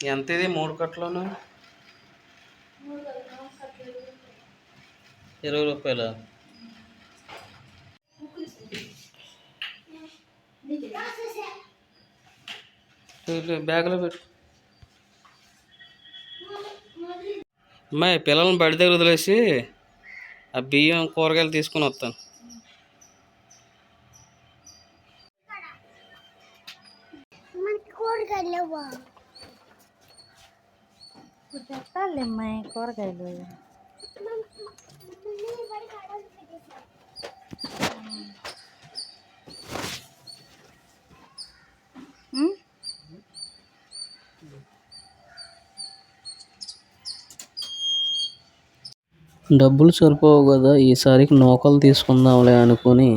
ఎంత ఇది మూడు కట్టలోను? ఇరవై రూపాయలు? బ్యాగ్లో పెట్టు. అమ్మాయి పిల్లల్ని బడి దగ్గర వదిలేసి ఆ బియ్యం కూరగాయలు తీసుకుని వస్తాను. ఇప్పుడు పెట్టాలి అమ్మాయి కూరగాయలు? డబ్బులు సరిపోవు కదా ఈసారికి నూకలు తీసుకుందాంలే అనుకుని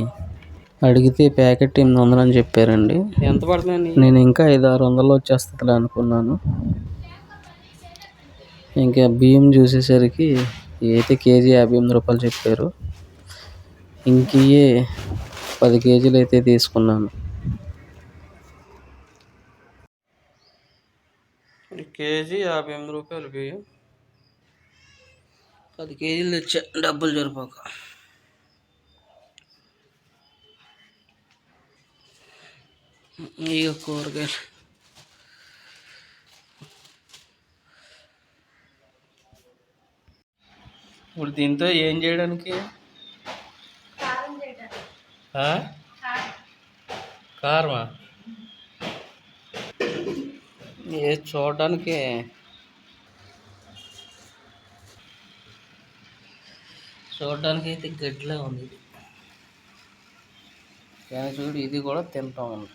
అడిగితే ప్యాకెట్ ఎనిమిది వందలు అని చెప్పారండి. ఎంత పడుతుందండి? నేను ఇంకా ఐదు ఆరు వందలు వచ్చేస్తుంది అనుకున్నాను. ఇంకా బియ్యం చూసేసరికి అయితే కేజీ యాభై ఎనిమిది రూపాయలు చెప్పారు ఇంకయే పది కేజీలు అయితే తీసుకున్నాను. కేజీ యాభై ఎనిమిది రూపాయలు బియ్యం. పది కేజీలు తెచ్చా డబ్బులు జరిపాక ఇక కూరగాయలు. ఇప్పుడు దీంతో ఏం చేయడానికి? కారమా? ఏ చూడడానికి? చూడడానికి అయితే గడ్డిలా ఉంది. కానీ చూడు ఇది కూడా తింటా ఉంది